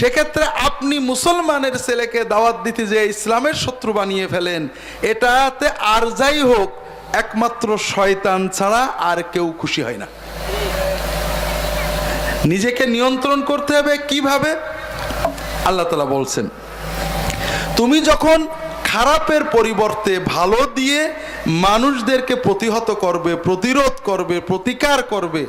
সেক্ষেত্রে আপনি মুসলমানের ছেলেকে দাওয়াত দিতে যে ইসলামের শত্রু বানিয়ে ফেলেন। এটাতে আর যাই হোক, একমাত্র শয়তান ছাড়া আর কেউ খুশি হয় না। নিজেকে নিয়ন্ত্রণ করতে হবে। কীভাবে? আল্লাহ তালা বলছেন, তুমি যখন খারাপের পরিবর্তে ভালো দিয়ে মানুষদেরকে প্রতিহত করবে, প্রতিরোধ করবে, প্রতিকার করবে।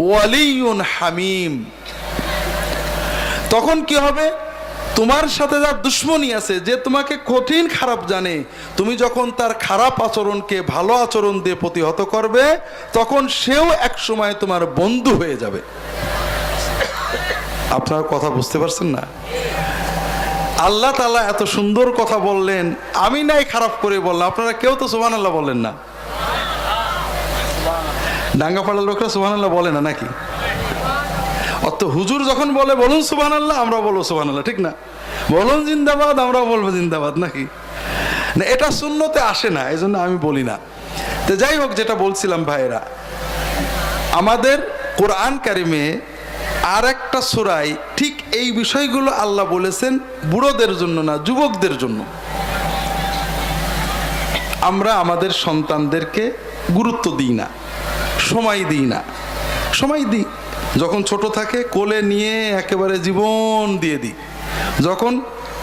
ওয়ালিয়ুন হামিম। তখন কি হবে? তোমার সাথে যার দুশ্মনী আছে, যে তোমাকে কঠিন খারাপ জানে, তুমি যখন তার খারাপ আচরণকে ভালো আচরণ দিয়ে প্রতিহত করবে, তখন সেও এক সময় তোমার বন্ধু হয়ে যাবে। আপনার কথা বুঝতে পারছেন না? আল্লাহ তালা এত সুন্দর কথা বললেন, আমি নাই খারাপ করে বললাম, আপনারা কেউ তো সুবান আল্লাহ বললেন না? ডাঙ্গাপাড়ার লোকরা সুবান আল্লাহ বলে না নাকি? অত হুজুর যখন বলে, বলুন সুবান আল্লাহ আমরা বলব সুবান আল্লাহ ঠিক না? বলুন জিন্দাবাদ আমরা বলব জিন্দাবাদ, নাকি? না, এটা শূন্যতে আসে না এই জন্য আমি বলি না। তো যাই হোক, যেটা বলছিলাম ভাইয়েরা, আমাদের কোরআন কারিমে আর একটা সুরাই ঠিক এই বিষয়গুলো আল্লাহ বলেছেন বুড়োদের জন্য না, যুবকদের জন্য। আমরা আমাদের সন্তানদেরকে গুরুত্ব দিই না, সময় দিই না। সময় দিই। যখন ছোট থাকে কোলে নিয়ে একেবারে জীবন দিয়ে দিই। যখন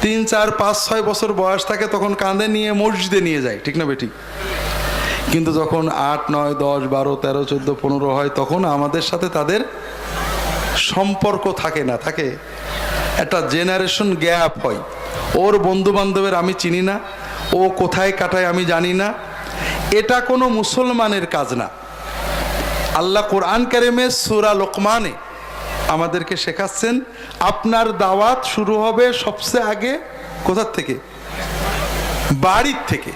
তিন, চার, পাঁচ, ছয় বছর বয়স থাকে তখন কাঁধে নিয়ে মসজিদে নিয়ে যায় ঠিক না বেঠিক? কিন্তু যখন আট, নয়, দশ, বারো, তেরো, চোদ্দ, পনেরো হয় তখন আমাদের সাথে তাদের সম্পর্ক থাকে না, থাকে? একটা জেনারেশন গ্যাপ হয়। ওর বন্ধু বান্ধবের আমি চিনি না, ও কোথায় কাটায় আমি জানি না। এটা কোনো মুসলমানের কাজ না। আল্লাহ কোরআন কারিমে সুরা লোকমানে আমাদেরকে শেখাচ্ছেন, আপনার দাওয়াত শুরু হবে সবচেয়ে আগে কোথার থেকে? বাড়ির থেকে।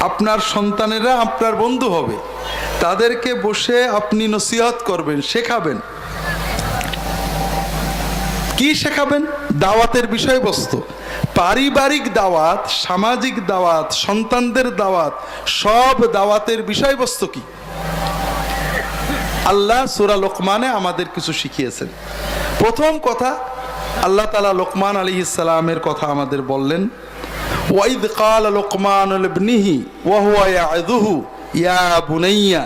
আপনার সন্তানেরা, আপনার বন্ধু হবে। তাদেরকে বসে আপনি নসিহত করবেন, শেখাবেন। কি শেখাবেন? দাওয়াতের বিষয়বস্তু। পারিবারিক দাওয়াত, সামাজিক দাওয়াত, সন্তানদের দাওয়াত, সব দাওয়াতের বিষয়বস্তু কি? আল্লাহ সুরা লোকমানে আমাদের কিছু শিখিয়েছেন। প্রথম কথা, আল্লাহ তালা লোকমান আলী ইসালামের কথা আমাদের বললেন, ওয়াইদ কাল লোকমান ইবনিহি ওয়াহুয়া ইয়াদুহু ইয়া বুনাইয়া,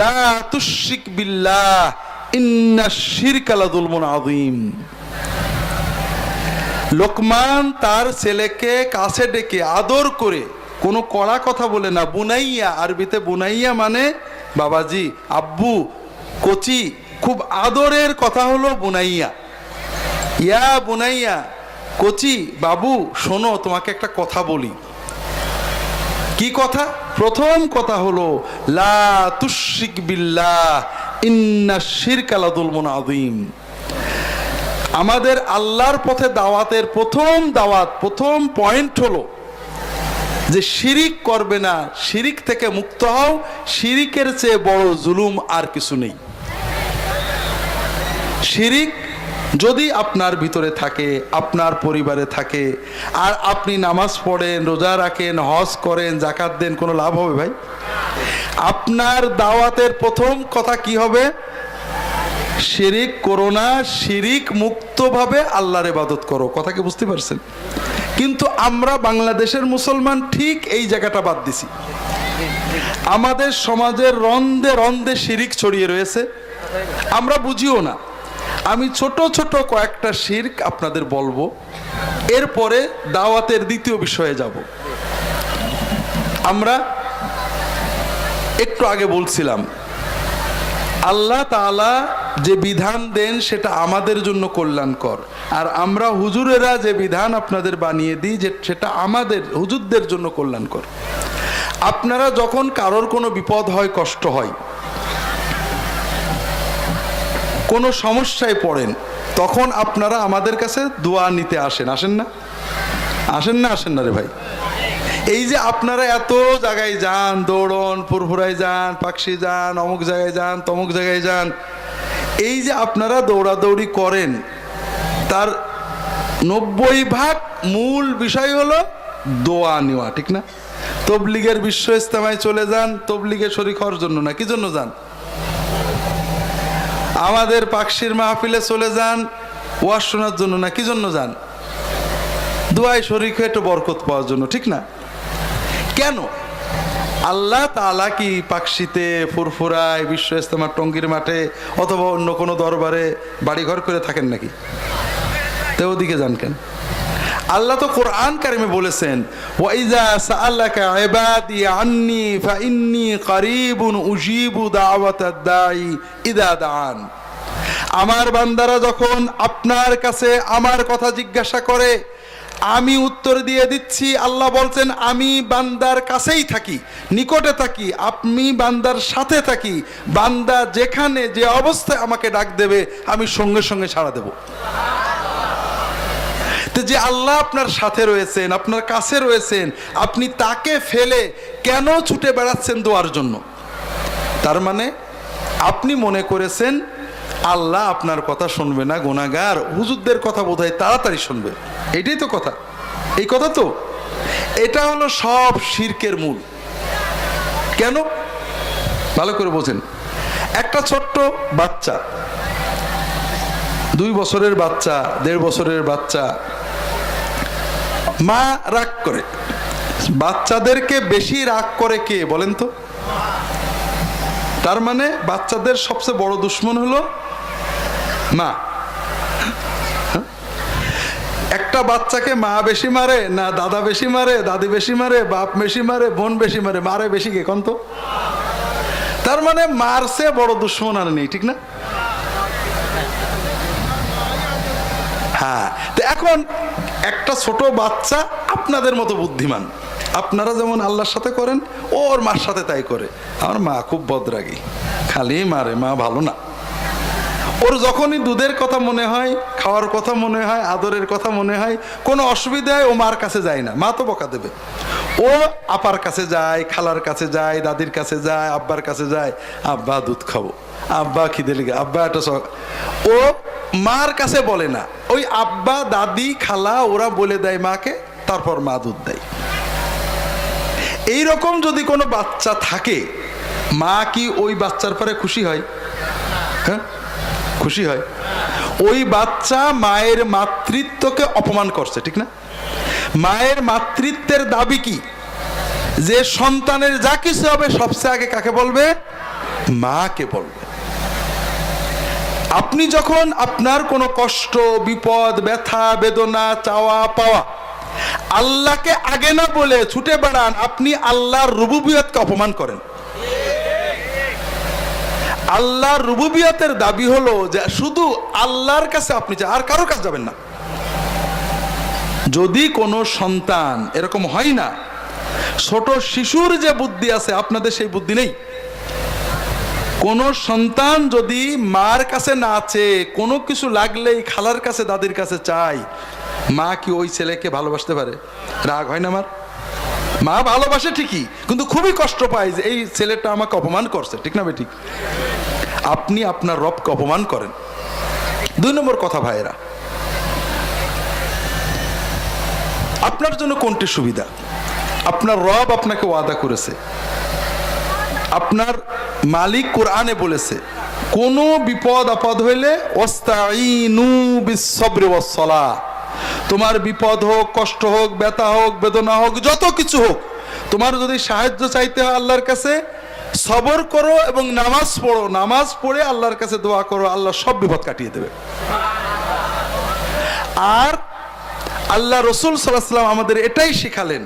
লা তুশরিক বিল্লাহ ইন্না শিরকা লাযুলমুন আযীম। লোকমান তার ছেলেকে কাছে ডেকে আদর করে কোনো কড়া কথা বলে না, বুনাইয়া, আরবিতে বুনাইয়া মানে বাবাজি, আব্বু, কচি, খুব আদরের কথা হলো বুনাইয়া। ইয়া বুনাইয়া, কচি, বাবু, শোনো, তোমাকে একটা কথা বলি। কি কথা? প্রথম কথা হলো, লা তুশরিক বিল্লাহ, ইন্না শিরকা লাযুলমুন আযীম। আমাদের আল্লাহর পথে দাওয়াতের প্রথম দাওয়াত, প্রথম পয়েন্ট হলো যে শিরিক করবে না, শিরিক থেকে মুক্ত হও, শিরিকের চেয়ে বড় জুলুম আর কিছু নেই। শিরিক যদি আপনার ভিতরে থাকে, আপনার পরিবারে থাকে, আর আপনি নামাজ পড়েন, রোজা রাখেন, হজ করেন জাকাত দেন, কোনো লাভ হবে ভাই? আপনার দাওয়াতের প্রথম কথা কি হবে? শিরিক করো না, শিরিক মুক্তভাবে আল্লাহর ইবাদত করো। কথা কি বুঝতে পারছেন? কিন্তু আমরা বাংলাদেশের মুসলমান ঠিক এই জায়গাটা বাদ দিছি। আমাদের সমাজের রন্দে রন্দে শিরিক ছড়িয়ে রয়েছে। আমরা বুঝিও না। আমি ছোট ছোট কয়েকটা শির্ক আপনাদের বলব। এরপরে দাওয়াতের দ্বিতীয় বিষয়ে যাব। আমরা একটু আগে বলছিলাম, আল্লাহ তাআলা যে বিধান দেন সেটা আমাদের জন্য কল্যাণকর। আর আমরা হুজুরেরা যে বিধান আপনাদের বানিয়ে দিই, যে সেটা আমাদের, হুজুরদের জন্য কল্যাণকর। আপনারা যখন কারোর কোনো বিপদ হয়, কষ্ট হয়, কোনো সমস্যায় পড়েন, তখন আপনারা আমাদের কাছে দোয়া নিতে আসেন। আসেন না? আসেন না আসেন না রে ভাই? এই যে আপনারা এত জায়গায় যান, দৌড়ন ফুরফুরায় যান, পাকশি যান, অমুক জায়গায় যান, তমুক জায়গায় যান এই যে আপনারা দৌড়াদৌড়ি করেন, তার নব্বই ভাগ মূল বিষয় হলো দোয়া নেওয়া, ঠিক না? তবলিগের বিশ্ব ইস্তেমায় চলে যান তবলিগের শরিক হওয়ার জন্য না, কি জন্য যান? আমাদের পাকশির মাহফিলে চলে যান, ওয়াজ শোনার জন্য না, কি জন্য যান? দোয়াই হয়ে একটু বরকত পাওয়ার জন্য, ঠিক না? কেন? আল্লাহ তালা কি পাকশিতে ফুরফুরায় বিশ্ব ইস্তেমার টঙ্গির মাঠে অথবা অন্য কোনো দরবারে বাড়িঘর করে থাকেন নাকি? তো ওদিকে যান কেন? আল্লাহ তো কোরআন কারিমে বলেছেন ওয়াইজা সাআলাকা ইবাদি আন্নি ফাইন্নি কারিবুন উজিবু দাওয়াতাদ দাই ইদা দান আমার বান্দারা যখন আপনার কাছে আমার কথা জিজ্ঞাসা করে আমি উত্তর দিয়ে দিচ্ছি, আল্লাহ বলছেন, আমি বান্দার কাছেই থাকি, নিকটে থাকি, আপনি বান্দার সাথে থাকি, বান্দা যেখানে যে অবস্থায় আমাকে ডাক দেবে, আমি সঙ্গে সঙ্গে সাড়া দেব। তো যে আল্লাহ আপনার সাথে রয়েছেন, আপনার কাছে রয়েছেন, আপনি তাকে ফেলে কেন ছুটে বেড়াচ্ছেন দোয়ার জন্য? তার মানে আপনি মনে করেছেন, আল্লাহ আপনার কথা শুনবে না গোনাগার হুজুরদের কথা বোধহয় তাড়াতাড়ি শুনবে। এটাই তো কথা। এই কথা তো? এটা হলো সব শির্কের মূল। কেন? ভালো করে বোঝেন। একটা ছোট্ট বাচ্চা, দুই বছরের বাচ্চা, দেড় বছরের বাচ্চা, মা রাগ করে। বাচ্চাদেরকে বেশি রাগ করে কে বলেন তো? তার মানে বাচ্চাদের সবচেয়ে বড় দুশ্মন হলো মা। একটা বাচ্চাকে মা বেশি মারে, না দাদা বেশি মারে, দাদি বেশি মারে, বাপ বেশি মারে, বোন বেশি মারে মারে বেশি কে কন তো? তার মানে মারছে বড় দুশ্মন আর নেই, ঠিক না? হ্যাঁ তো এখন একটা ছোট বাচ্চা আপনাদের মতো বুদ্ধিমান। আপনারা যেমন আল্লাহর সাথে করেন, ওর মার সাথে তাই করে। আমার মা খুব বদরাগী। খালি মারে, মা ভালো না। ওর যখনই দুধের কথা মনে হয়, খাওয়ার কথা মনে হয়, আদরের কথা মনে হয়, কোনো অসুবিধায় ও মার কাছে যায় না। মা তো বকা দেবে। ও আপার কাছে যায়, খালার কাছে যায়, দাদির কাছে যায়, আব্বার কাছে যায়, আব্বা দুধ খাব, আব্বা খিদে লেগে, আব্বা একটা ও মার কাছে বলে না। ওই আব্বা, দাদি, খালা, ওরা বলে দেয় মাকে, তারপর মা দুধ দেয়। এইরকম যদি কোনো বাচ্চা থাকে, মা কি ওই বাচ্চার পরে খুশি হয়? হ্যাঁ? খুশি হয়। ওই বাচ্চা মায়ের মাতৃত্বকে অপমান করছে, ঠিক না? মায়ের মাতৃত্বের দাবি কি? যে সন্তানের যা কিছু হবে সবচেয়ে আগে কাকে বলবে? মাকে বলবে। আপনি যখন আপনার কোনো কষ্ট, বিপদ, ব্যথা, বেদনা, চাওয়া, পাওয়া আল্লাহকে আগে না বলে ছুটে বেড়ান, আপনি আল্লাহর রুবুবিয়তকে অপমান করেন। আল্লাহর রুবুবিয়তের দাবি হলো যে শুধু আল্লাহর কাছে আপনি আর কারোর কাছে যাবেন না। যদি কোনো সন্তান এরকম হয় না, ছোট শিশুর যে বুদ্ধি আছে, আপনাদের সেই বুদ্ধি নেই। কোন সন্তান যদি মার কাছে না আছে কোনো কিছু লাগলেই খালার কাছে দাদির কাছে চাই মা কি ওই ছেলেকে ভালোবাসতে পারে? রাগ হয় না আমার? মা ভালোবাসে ঠিকই, কিন্তু খুবই কষ্ট পায় যে এই ছেলেটা আমাকে অপমান করছে, ঠিক না বেঠিক আপনি আপনার রবকে অপমান করেন। দুই নম্বর কথা ভাইয়েরা, আপনার জন্য কোনটি সুবিধা? আপনার রব আপনাকে ওয়াদা করেছে। আপনার মালিক কোরআনে বলেছে, কোনো বিপদ আপদ হইলে ওস্তাইনু বিসবরে তোমার বিপদ হোক, কষ্ট হোক, ব্যথা হোক, বেদনা হোক, যত কিছু হোক, তোমার যদি সাহায্য চাইতে হয় আল্লাহর কাছে, সবর করো এবং নামাজ পড়ো। নামাজ পড়ে আল্লাহর কাছে দোয়া করো, আল্লাহ সব বিপদ কাটিয়ে দেবে। আর আল্লাহ রসুল সাল্লাহ আমাদের এটাই শিখালেন।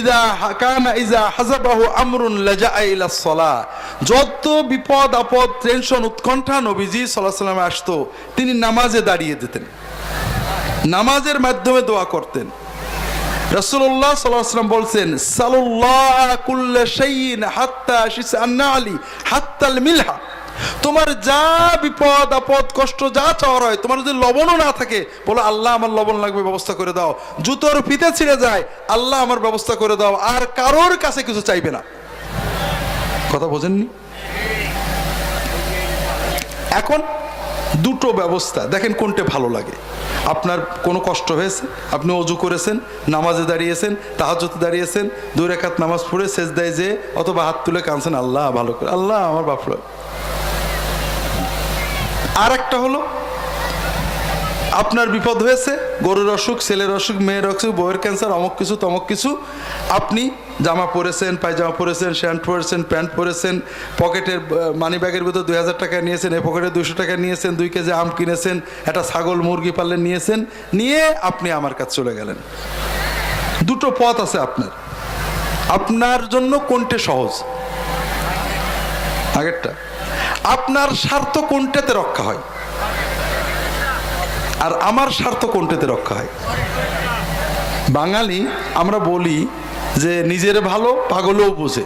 ইদা হাকানা ইজা হাজাবাহু আমরুন লাজা ইলা সলা। যত বিপদ, আপদ, টেনশন, উৎকণ্ঠা নবীজি সাল্লাহ সাল্লামে আসতো, তিনি নামাজে দাঁড়িয়ে দিতেন নামাজের মাধ্যমে দোয়া করতেন। রসুল্লাহ সাল্লাম বলছেন মিলহা। তোমার যা বিপদ, আপদ, কষ্ট, যা চাওয়ার হয়, তোমার যদি লবণও না থাকে, বলো, আল্লাহ আমার লবণ লাগবে, ব্যবস্থা করে দাও। জুতোর ফিতে ছিঁড়ে যায়, আল্লাহ আমার ব্যবস্থা করে দাও। আর কারোর কাছে কিছু চাইবে না। কথা বোঝেননি? এখন দুটো ব্যবস্থা, দেখেন কোনটা ভালো লাগে। আপনার কোনো কষ্ট হয়েছে? আপনি অজু করেছেন, নামাজে দাঁড়িয়েছেন তাহাজতে দাঁড়িয়েছেন, দুই রেখাত নামাজ পড়ে শেষ দেয় যে, অথবা হাত তুলে কাঁদছেন, আল্লাহ ভালো করে, আল্লাহ আমার বাপরা আর একটা হলো, আপনার বিপদ হয়েছে, গরুর অসুখ, ছেলের অসুখ, মেয়ের অসুখ, বউয়ের ক্যান্সার অমুক কিছু, তমক কিছু, আপনি জামা পরেছেন, পায়জামা পরেছেন শ্যান্ট পরেছেন প্যান্ট পরেছেন, পকেটের মানি ব্যাগের ভিতর দুই হাজার টাকা নিয়েছেন এ পকেটে দুশো টাকা নিয়েছেন, দুই কেজি আম কিনেছেন, একটা ছাগল মুরগি পাললে নিয়েছেন, নিয়ে আপনি আমার কাছে চলে গেলেন। দুটো পথ আছে আপনার। আপনার জন্য কোনটে সহজ? আগেরটা। আপনার স্বার্থ কোনটাতে রক্ষা হয়? আর আমার স্বার্থ কোনটাতে রক্ষা হয়? বাঙালি, আমরা বলি যে নিজের ভালো পাগলও বোঝে।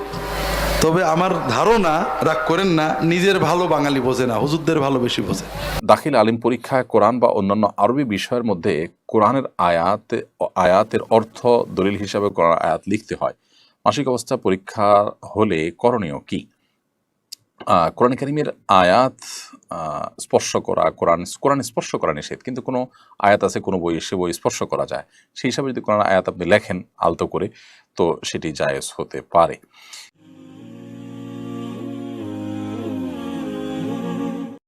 তবে আমার ধারণা, রাগ করেন না, নিজের ভালো বাঙালি বোঝে না, হুজুরদের ভালো বেশি বোঝে। দাখিল আলিম পরীক্ষায় কোরআন বা অন্যান্য আরবি বিষয়ের মধ্যে কোরআনের আয়াত, আয়াতের অর্থ দলিল হিসাবে কোরআন আয়াত লিখতে হয়। মাসিক অবস্থা পরীক্ষা হলে করণীয় কি? কোরআন কারিমের আয়াত স্পর্শ করা, কোরআন কোরআন স্পর্শ করা নিষেধ। কিন্তু কোনো আয়াত আছে, কোনো বই সে বই স্পর্শ করা যায়। সেই হিসাবে যদি কোরআন আয়াত আপনি লেখেন আলতো করে, তো সেটি জায়েজ হতে পারে।